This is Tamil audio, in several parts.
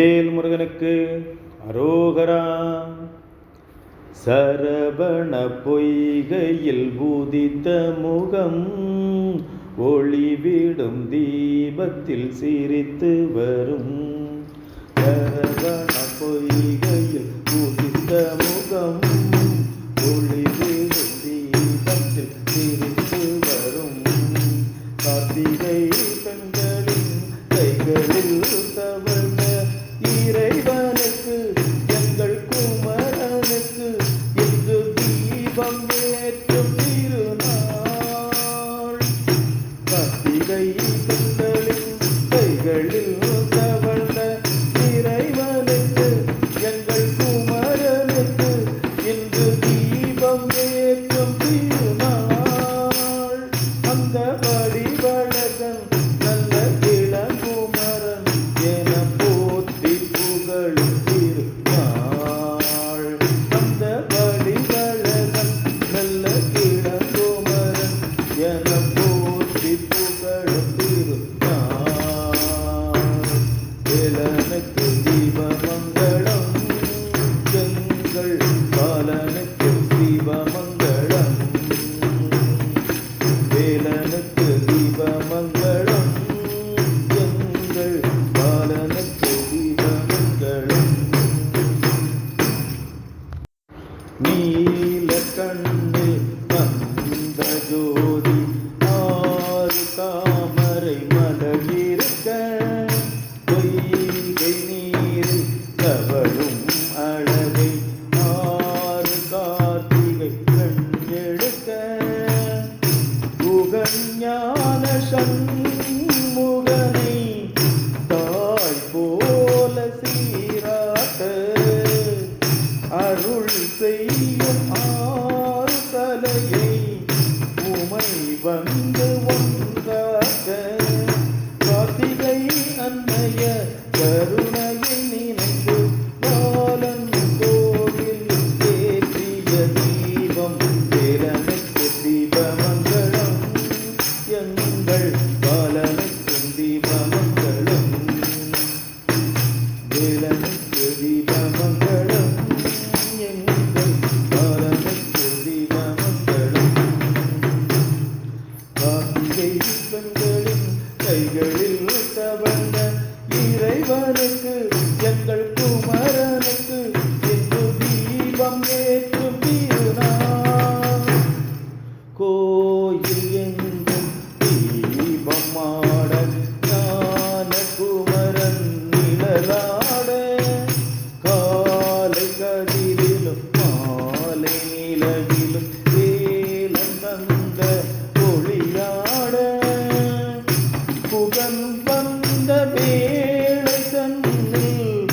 வேல் முருகனுக்கு அரோகரா. சரபண பொய்கையில் பூதித்த முகம் ஒளிவிடும் தீபத்தில் சிரித்து வரும். சரபண பொய்கையில் பூதித்த முகம் ஒளிவிடும் தீபத்தில் சிரித்து வரும். கார்த்திகை பெண்களின் கைகளில் Yeah. 岁月啊。நிழலாட காலை கதிரிலும் மாலை நிலவிலும் வேலம் தந்த ஒளியாட புகன் வந்த வேளை தன்னில்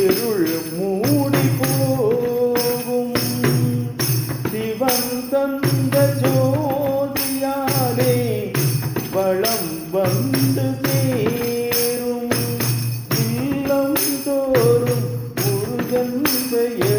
இருள் மூடி போகும். சிவன் தந்த ஜோதியாலே வளம் வந்து தே yeah.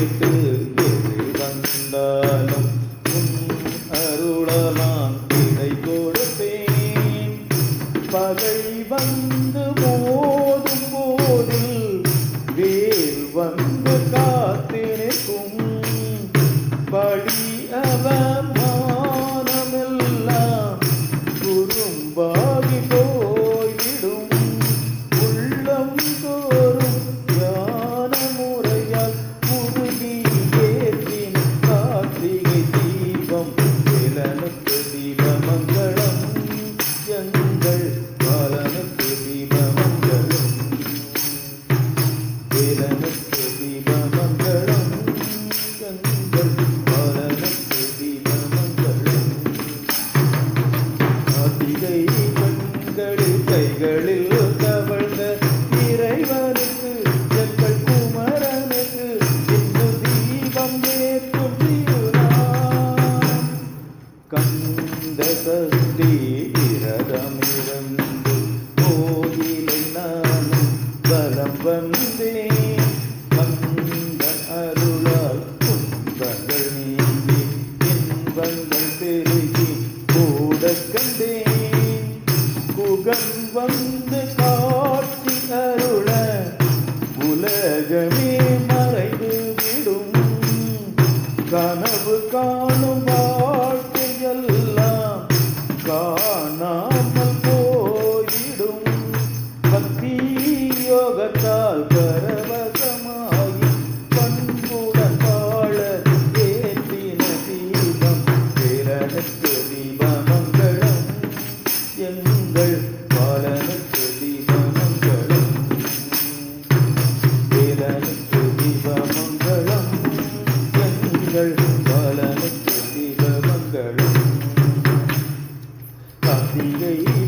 கொடுத்து முகம் வந்து காட்சி அருள உலகமே மறைந்து விடும். கனவு காணும் வாழ்க்கையெல்லாம் காணாமல் போயிடும். பக்தி யோகத்தால் பரவசமாகி பண்புடன் வாழ ஏற்றின தீபம் பிறகு தீபம். Tá, deve. Partilha aí.